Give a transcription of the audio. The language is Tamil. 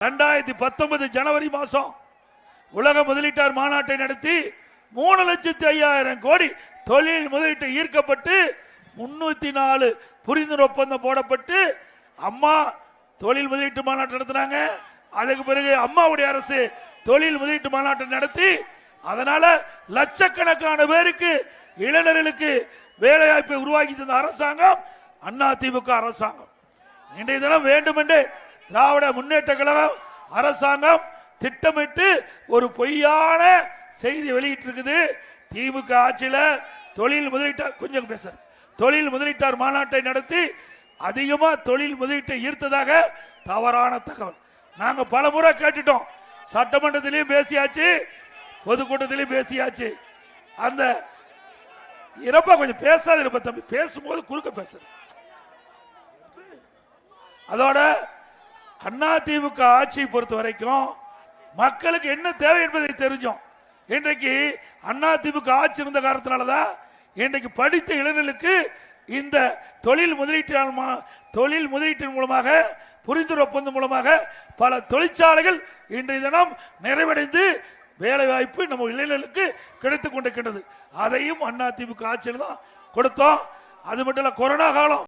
ரெண்டாயிரத்தி பத்தொன்பது ஜனவரி மாதம் உலக முதலீட்டார் மாநாட்டை நடத்தி மூணு லட்சத்தி ஐயாயிரம் கோடி தொழில் முதலீட்டை ஈர்க்கப்பட்டு முன்னூத்தி நாலு புரிந்துணர்வு ஒப்பந்தம் போடப்பட்டு அம்மா தொழில் முதலீட்டு மாநாட்டை நடத்தினாங்க. அதுக்கு பிறகு அம்மாவுடைய அரசு தொழில் முதலீட்டு மாநாட்டை நடத்தி அதனால லட்சக்கணக்கான பேருக்கு இளைஞர்களுக்கு வேலைவாய்ப்பை உருவாக்கி தந்த அரசாங்கம் அண்ணா திமுக அரசாங்கம். இன்றைய தினம் வேண்டுமென்றே திராவிட முன்னேற்ற கழகம் அரசாங்கம் திட்டமிட்டு ஒரு பொய்யான செய்தி வெளியிட்டிருக்குது. திமுக ஆட்சியில் தொழில் முதலீட்டார் கொஞ்சம் பேச தொழில் முதலீட்டார் மாநாட்டை நடத்தி அதிகமாக தொழில் முதலீட்டை ஈர்த்ததாக தவறான தகவல். நாங்கள் பல முறை கேட்டுட்டோம். சட்டமன்றத்திலையும் பேசியாச்சு பொதுக்கூட்டத்திலையும் பேசியாச்சு. அந்த இறப்பா கொஞ்சம் பேசாது இருப்ப தம்பி. பேசும்போது குறுக்க பேசுது அதோட அண்ணா திமுக ஆட்சியை பொறுத்த வரைக்கும் மக்களுக்கு என்ன தேவை என்பதை தெரிஞ்சோம். இன்றைக்கு அண்ணா திமுக ஆட்சி இருந்த காரணத்தினாலதான் இன்றைக்கு படித்த இளைஞர்களுக்கு இந்த தொழில் முதலீட்டின் தொழில் முதலீட்டின் மூலமாக புரிந்துரை ஒப்பந்தம் மூலமாக பல தொழிற்சாலைகள் இன்றைய தினம் நிறைவடைந்து வேலை வாய்ப்பு நம்ம இளைஞர்களுக்கு கிடைத்து கொண்டிருக்கின்றது. அதையும் அண்ணா ஆட்சியில் தான் கொடுத்தோம். அது மட்டும் இல்ல கொரோனா காலம்.